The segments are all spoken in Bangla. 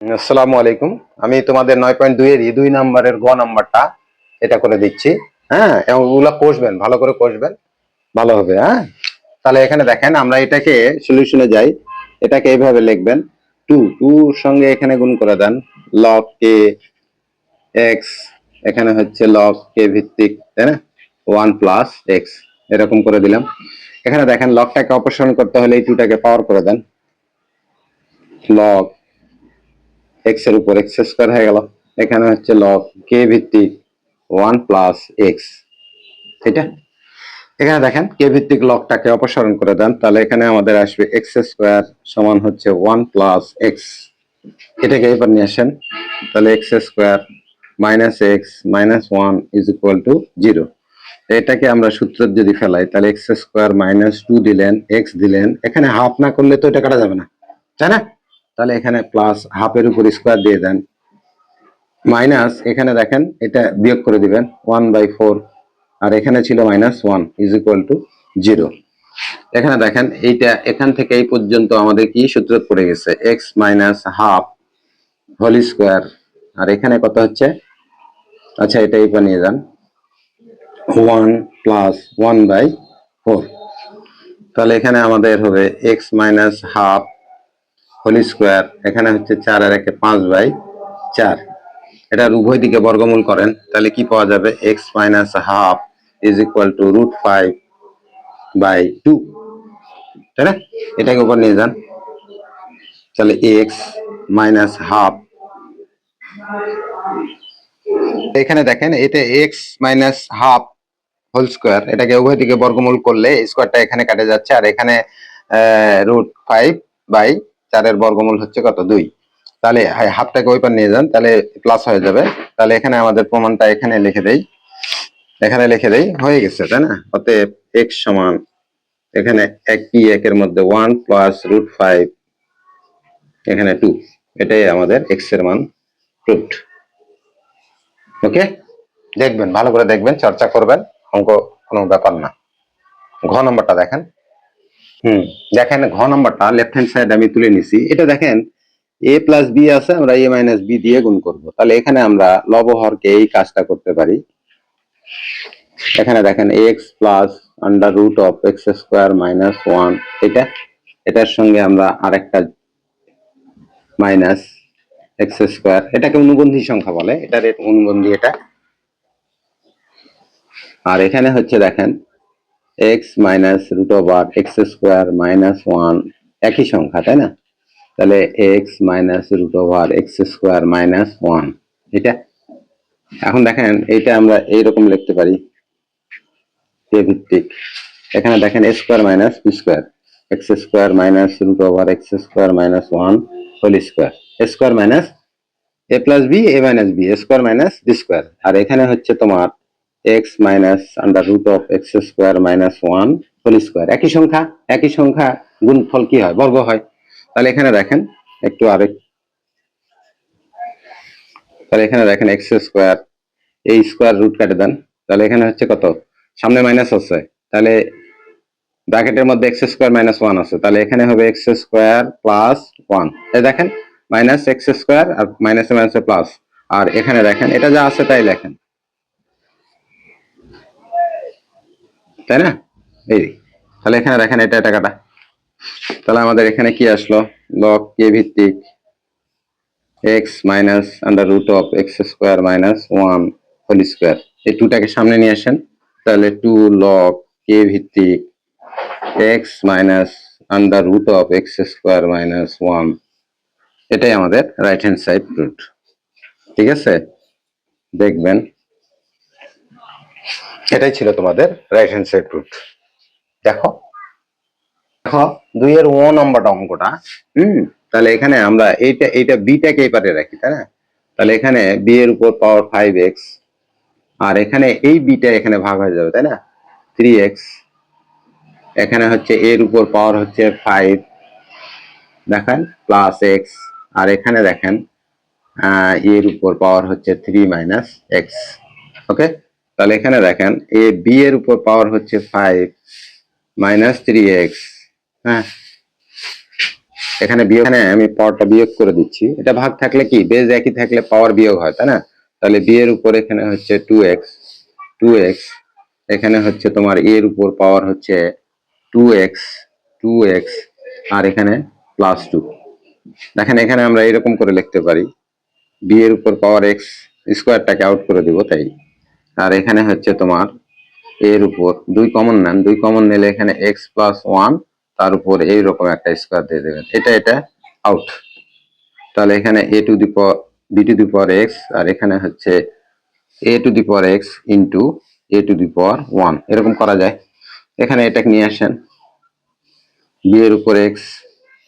আসসালামু আলাইকুম। আমি তোমাদের নয় পয়েন্ট দুই এর দুই নাম্বারের গ নাম্বারটা এটা করে দিচ্ছি। হ্যাঁ এবং ওগুলা কষবেন, ভালো করে কষবেন, ভালো হবে হ্যাঁ? তাহলে এখানে দেখেন আমরা এটাকে সলিউশনে যাই। এটাকে এইভাবে লিখবেন, টু, টুর সঙ্গে এখানে গুণ করে দেন। লক কে এক্স এখানে হচ্ছে লক কে ভিত্তিক, তাই না? ওয়ান প্লাস এক্স এরকম করে দিলাম। এখানে দেখেন লগটাকে অপসারণ করতে হলে এই টুটাকে পাওয়ার করে দেন। লগ এক্সের উপর এক্স স্কোয়ার হয়ে গেল। এখানে হচ্ছে লগ কে ভিত্তিক ওয়ান প্লাস এক্স এটা? এখানে দেখেন কে ভিত্তিক লগটাকে অপসারণ করে দেন। তাহলে এখানে আমাদের আসবে এক্স স্কোয়ার সমান হচ্ছে ওয়ান প্লাস এক্স এটাকে এবার নিয়ে আসেন। তাহলে x square minus x minus one is equal to zero এটাকে আমরা সূত্র যদি ফেলাই, তাহলে এক্স স্কোয়ার মাইনাস টু দিলেন এক্স দিলেন। এখানে হাফ না করলে তো এটা কাটা যাবে না। তাই না? তাহলে এখানে প্লাস হাফের উপর স্কোয়ার দিয়ে দেন। মাইনাস এখানে দেখেন, এটা বিয়োগ করে দিবেন ওয়ান বাই ফোর আর এখানে ছিল minus one is equal to zero এখানে দেখেন, এইটা এখান থেকে এই পর্যন্ত আমাদের কি সূত্র পড়ে গেছে x minus half whole square আর এখানে কত হচ্ছে? আচ্ছা এটা এই নিয়ে যান one plus one by four তাহলে এখানে আমাদের হবে x minus half whole square, এখানে হচ্ছে চার আর একে পাঁচ বাই চার। এটার উভয় দিকে বর্গমূল করেন, তাহলে কি পাওয়া যাবে? X minus half is equal to root five by two তাই না? এটাকে উপর নিয়ে যান। তাহলে এক্স মাইনাস হাফ এখানে দেখেন, এটা x minus half whole square এটাকে উভয় দিকে বর্গমূল করলে স্কোয়ারটা এখানে কাটে যাচ্ছে, আর এখানে রুট ফাইভ বাই চারের বর্গমূল হচ্ছে কত? দুই। তাহলে হাফটাকে ওই পার নিয়ে যান, তাহলে প্লাস হয়ে যাবে। তাহলে এখানে আমাদের প্রমাণটা এখানে লিখে দেই। এখানে লিখে দেই, হয়ে গেছে, তাই না? অতএব এক্স সমান এখানে এক কি একের মধ্যে ওয়ান প্লাস রুট ফাইভ এখানে টু এটাই আমাদের এক্সের মান রুট ওকে দেখবেন, ভালো করে দেখবেন, চর্চা করবেন, অঙ্ক কোনো ব্যাপার না। ঘ নম্বরটা দেখেন। হুম, দেখেন ঘ নম্বরটা লেফট হ্যান্ড সাইড আমি তুলে নিছি। এটা দেখেন এ প্লাস বি আছে, আমরা এ মাইনাস বি দিয়ে গুণ করব। তাহলে এখানে আমরা লবহরকে এই কাজটা করতে পারি। এখানে দেখেন x plus under root of x square minus one এটা, এটার সঙ্গে আমরা আরেকটা মাইনাস এক্স স্কোয়ার এটাকে অনুবন্ধী সংখ্যা বলে এটার অনুবন্ধী এটা। আর এখানে হচ্ছে দেখেন x minus root over x square minus one একই সংখ্যা, তাই না? তাহলে x minus root over x square minus one এটা? এখন দেখেন, এইটা আমরা এইরকম লিখতে পারি ভিত্তিক। এখানে দেখেন A square minus B square x square minus root over x square minus one whole square square minus A plus B A minus B square minus B square আর এখানে হচ্ছে তোমার x minus under root of x square minus one whole square একই সংখ্যা একই সংখ্যা গুণফল কি হয়? বর্গ হয়। তাহলে এখানে দেখেন, একটু আরেক তাহলে এখানে দেখেন এক্স স্কোয়ার এই স্কোয়ার রুট কাটে দেন। তাহলে এখানে হচ্ছে কত? সামনে মাইনাস আছে। তাহলে ব্র্যাকেটের মধ্যে এক্স স্কোয়ার মাইনাস ওয়ান আছে। তাহলে এখানে হবে এক্স স্কোয়ার প্লাস ওয়ান এই দেখেন মাইনাস এক্স স্কোয়ার আর মাইনাসে মাইনাসে প্লাস আর এখানে দেখেন, এটা যা আছে তাই লেখেন। তাই না? এই তাহলে এখানে দেখেন এটা এটা কাটা তাহলে আমাদের এখানে কি আসলো? লক কে ভিত্তিক x minus under root of x square minus one whole square এই টুটাকে সামনে নিয়ে আসেন। তাহলে টু লক কে ভিত্তিক x minus under root of x square minus one এটাই আমাদের রাইট হ্যান্ড সাইড রুট ঠিক আছে? দেখবেন। এটাই ছিল তোমাদের রাইট হ্যান্ড সাইড রুট দেখো দেখো, দুইয়ের ও নম্বরটা অঙ্কটা, হুম? তাহলে এখানে আমরা এইটা এইটা বিটাকে এই পারে রাখি, তাই না? তাহলে এখানে বি এর উপর পাওয়ার ফাইভ এক্স আর এখানে এই বিটা এখানে ভাগ হয়ে যাবে, তাই না? থ্রি এক্স এখানে হচ্ছে এর উপর পাওয়ার হচ্ছে ফাইভ দেখেন প্লাস এক্স আর এখানে দেখেন এর উপর পাওয়ার হচ্ছে থ্রি মাইনাস এক্স ওকে তাহলে এখানে দেখেন, এ বি এর উপর পাওয়ার হচ্ছে ফাইভ মাইনাস থ্রি এক্স হ্যাঁ? এখানে বিয়োগ আমি পাওয়ারটা বিয়োগ করে দিচ্ছি। এটা ভাগ থাকলে কি? বেজ একই থাকলে পাওয়ার বিয়োগ হয়, তাই না? তাহলে বি এর উপর এখানে হচ্ছে টু এক্স টু এক্স এখানে হচ্ছে তোমার এর উপর পাওয়ার হচ্ছে টু এক্স টু এক্স আর এখানে প্লাস টু দেখেন, এখানে আমরা এরকম করে লিখতে পারি। বি এর উপর পাওয়ার এক্স স্কোয়ারটাকে আউট করে দিব, তাই। আর এখানে হচ্ছে তোমার এর উপর দুই কমন নেন দুই কমন নিলে এখানে এক্স প্লাস ওয়ান তার উপর এইরকম একটা স্কোয়ার দিয়ে দেবেন। এটা এটা আউট তাহলে এখানে a to the power b to the power x আর এখানে হচ্ছে a to the power x into a to the power one এরকম করা যায়। এখানে এটাকে নিয়ে আসেন। বি এর উপর এক্স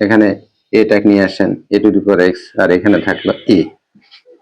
এখানে এটাকে নিয়ে আসেন। এ টু দি পাওয়ার এক্স আর এখানে থাকল এ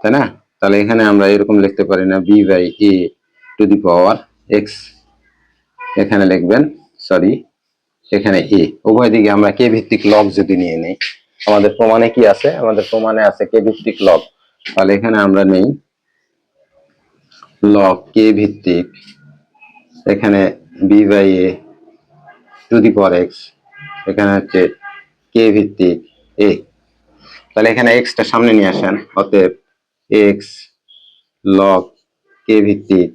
তাই না? তাহলে এখানে আমরা এরকম লিখতে পারি না b by a to the power x এখানে লিখবেন সরি এখানে এ উভয় দিকে আমরা কে ভিত্তিক লগ যদি নিয়ে নেই, আমাদের প্রমাণে কি আছে? আমাদের প্রমাণে আছে কে ভিত্তিক লগ তাহলে এখানে আমরা নেই লগ কে ভিত্তিক, এখানে b by a to the power x এখানে হচ্ছে কে ভিত্তিক এ তাহলে এখানে এক্সটা সামনে নিয়ে আসেন, অতএব এক্স লগ কে ভিত্তিক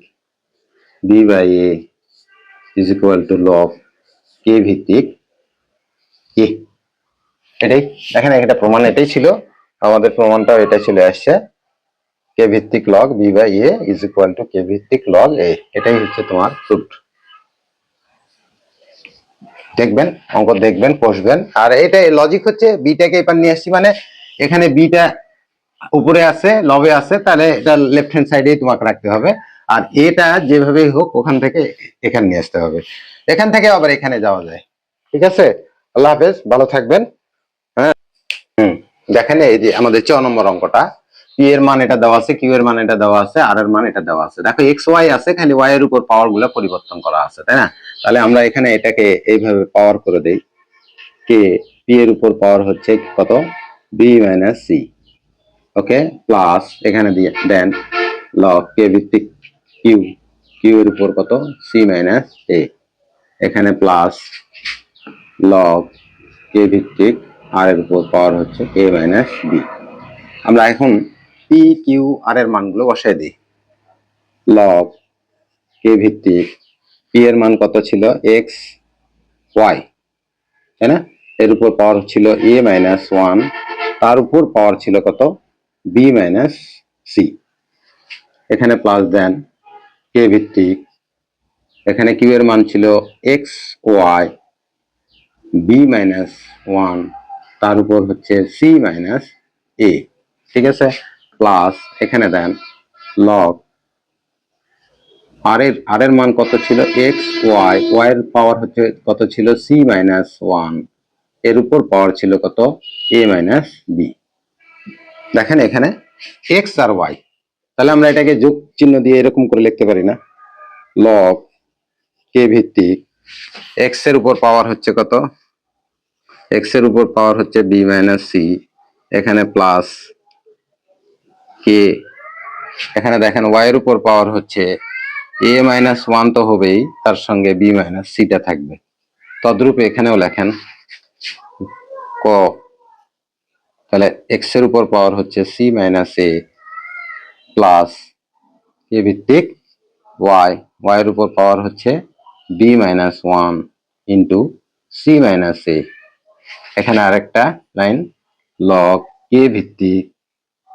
b by a is equal to log k ভিত্তিক এ এটাই, দেখেন এটা প্রমাণ এটাই ছিল, আমাদের প্রমাণটাও এটা চলে আসছে। কে ভিত্তিক log b by a is equal to k ভিত্তিক লগ এ এটাই হচ্ছে তোমার প্রুফ দেখবেন, অঙ্ক দেখবেন, কষবেন। আর এটা লজিক হচ্ছে বিটাকে এবার নিয়ে আসছি মানে এখানে বিটা উপরে আছে, লবে আছে, তাহলে এটা লেফট হ্যান্ড সাইডেই তোমাকে রাখতে হবে। আর এটা যেভাবেই হোক, ওখান থেকে এখানে নিয়ে আসতে হবে। এখান থেকে আবার এখানে যাওয়া যায়। ঠিক আছে? আল্লাহ হাফেজ, ভালো থাকবেন। হ্যাঁ? হুম। দেখেন এই যে আমাদের চ নম্বর অঙ্কটা। পি এর মান এটা দেওয়া আছে কিউ এর মান এটা দেওয়া আছে আর এর মান এটা দেওয়া আছে। দেখো এক্স ওয়াই আছে, খালি ওয়াই এর উপর পাওয়ারগুলো পরিবর্তন করা আছে, তাই না? তাহলে আমরা এখানে এটাকে এইভাবে পাওয়ার করে দেই। কে পি এর উপর পাওয়ার হচ্ছে কত? B minus c okay plus এখানে দিয়ে দেন লগ কে ভিত্তিক কিউ কিউ এর উপর কত? সি মাইনাস এ এখানে প্লাস লগ কে ভিত্তিক আর এর উপর পাওয়ার হচ্ছে এ মাইনাস বি আমরা এখন পি কিউ আর এর মানগুলো বসাই দিই। লগ কে ভিত্তিক পি এর মান কত ছিল? এক্স ওয়াই তাই না? এর উপর পাওয়ার ছিল এ মাইনাস ওয়ান তার উপর পাওয়ার ছিল কত? বি মাইনাস সি এখানে প্লাস দেন কে ভিত্তিক। এখানে কিউ এর মান ছিল x y b minus one তার উপর হচ্ছে সি মাইনাস এ ঠিক আছে? প্লাস এখানে দেন লগ আর এর আর এর মান কত ছিল? এক্স ওয়াই ওয়াই এর পাওয়ার হচ্ছে কত ছিল? সি মাইনাস ওয়ানের উপর পাওয়ার ছিল কত? এ মাইনাস বি দেখেন এখানে এক্স আর ওয়াই তাহলে আমরা এটাকে যোগ চিহ্ন দিয়ে এরকম করে লিখতে পারি না। লব কে ভিত্তিক এক্সের উপর পাওয়ার হচ্ছে কত? এক্সের উপর পাওয়ার হচ্ছে বি মাইনাস সি এখানে প্লাস কে এখানে দেখেন ওয়াই এর উপর পাওয়ার হচ্ছে এ মাইনাস ওয়ান তো হবেই, তার সঙ্গে বি মাইনাস সিটা থাকবে। তদ্রূপ এখানেও লেখেন ক। তাহলে এক্সের উপর পাওয়ার হচ্ছে c minus a plus a ভিত্তিক ওয়াই ওয়াই এর উপর পাওয়ার হচ্ছে b minus one into c minus a এখানে আরেকটা লাইন লগ এ ভিত্তিক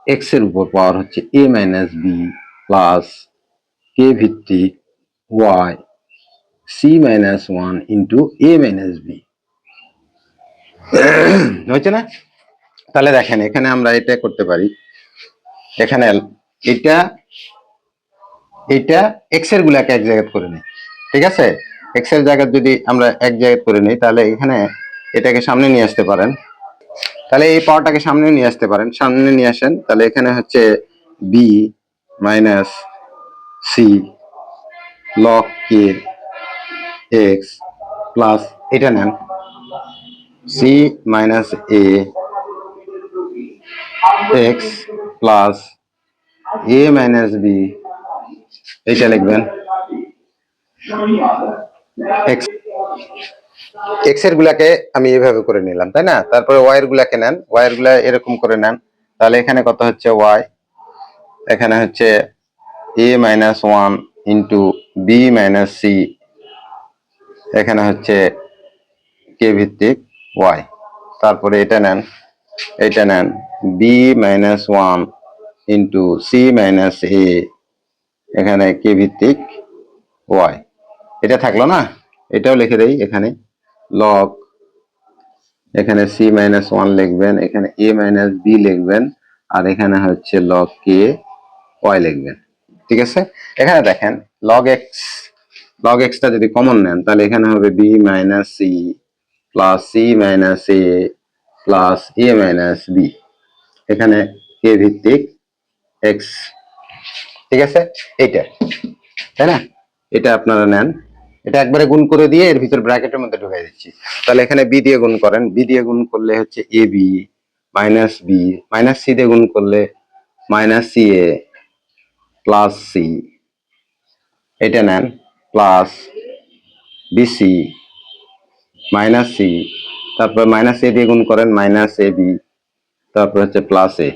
এক্সের উপর পাওয়ার হচ্ছে a minus b plus k ভিত্তিক y c minus one into a minus b হয়েছে না? তাহলে দেখেন, এখানে আমরা এটা করতে পারি। এখানে এটা এটা এক্সের গুলাকে এক জায়গায় করে নিই, ঠিক আছে? এক্সের জায়গা যদি আমরা এক জায়গায় করে নিই, তাহলে এখানে এটাকে সামনে নিয়ে আসতে পারেন। তাহলে এই পাওয়ারটাকে সামনে নিয়ে আসতে পারেন। সামনে নিয়ে আসেন, তাহলে এখানে হচ্ছে b minus c log k x plus এটা নেন। C minus a x plus a minus b এটা লিখবেন। এক্স এক্সের গুলাকে আমি এভাবে করে নিলাম, তাই না? তারপরে ওয়াই এর গুলাকে নেন ওয়াই এরগুলা এরকম করে নেন। তাহলে এখানে কত হচ্ছে ওয়াই এখানে হচ্ছে a minus one into b minus c এখানে হচ্ছে কে ভিত্তিক ওয়াই তারপরে এটা নেন এটা নেন। B minus one into c minus a এখানে কে ভিত্তিক ওয়াই এটা থাকল না? এটাও লিখে দেই এখানে। লগ এখানে সি মাইনাস ওয়ান লিখবেন, এখানে এ মাইনাস বি লিখবেন, আর এখানে হচ্ছে লগ কে ওয়াই লিখবেন। ঠিক আছে? এখানে দেখেন লগ এক্স লগ এক্সটা যদি কমন নেন, তাহলে এখানে হবে b minus c plus c minus a plus a minus b এখানে কে ভিত্তিক এক্স ঠিক আছে? এইটা। তাই না? এটা আপনারা নেন। এটা একবারে গুণ করে দিয়ে এর ভিতর ব্র্যাকেটের মধ্যে ঢুকাই দিচ্ছি। তাহলে এখানে বি দিয়ে গুণ করেন। বি দিয়ে গুণ করলে হচ্ছে a b minus b minus c দিয়ে গুণ করলে minus c a plus c এটা নেন। Plus b c minus c তারপর মাইনাস এ দিয়ে গুণ করেন। মাইনাস এ বি তারপর হচ্ছে প্লাস এ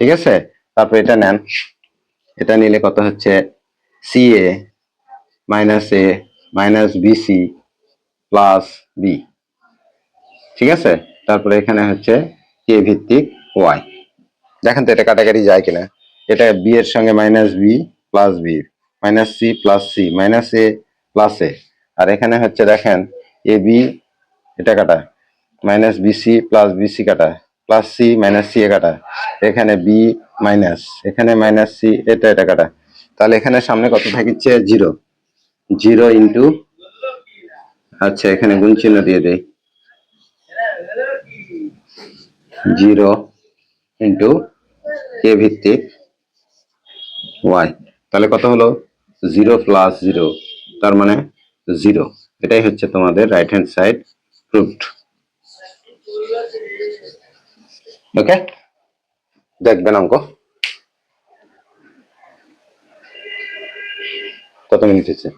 ঠিক আছে? তারপর এটা নেন। এটা নিলে কত হচ্ছে? C a minus a minus b c plus b ঠিক আছে? তারপরে এখানে হচ্ছে কে ভিত্তিক ওয়াই দেখেন তো এটা কাটাকাটি যায় কিনা। এটা বি এর সঙ্গে minus b plus b minus c plus c minus a plus a আর এখানে হচ্ছে দেখেন এ বি এটা কাটা minus b c plus b c কাটা। Plus c minus c a কাটা এখানে বি মাইনাস এখানে মাইনাস সি এটা এটা কাটা তাহলে এখানে সামনে কত থাকিচ্ছে? জিরো জিরো ইন্টু আচ্ছা এখানে গুণ চিহ্ন দিয়ে দেই। জিরো ইন্টু কে ভিত্তিক ওয়াই তাহলে কত হলো? জিরো প্লাস জিরো তার মানে জিরো এটাই হচ্ছে তোমাদের right hand side proved okay? দেখবেন অঙ্ক। কত মিনিট হচ্ছে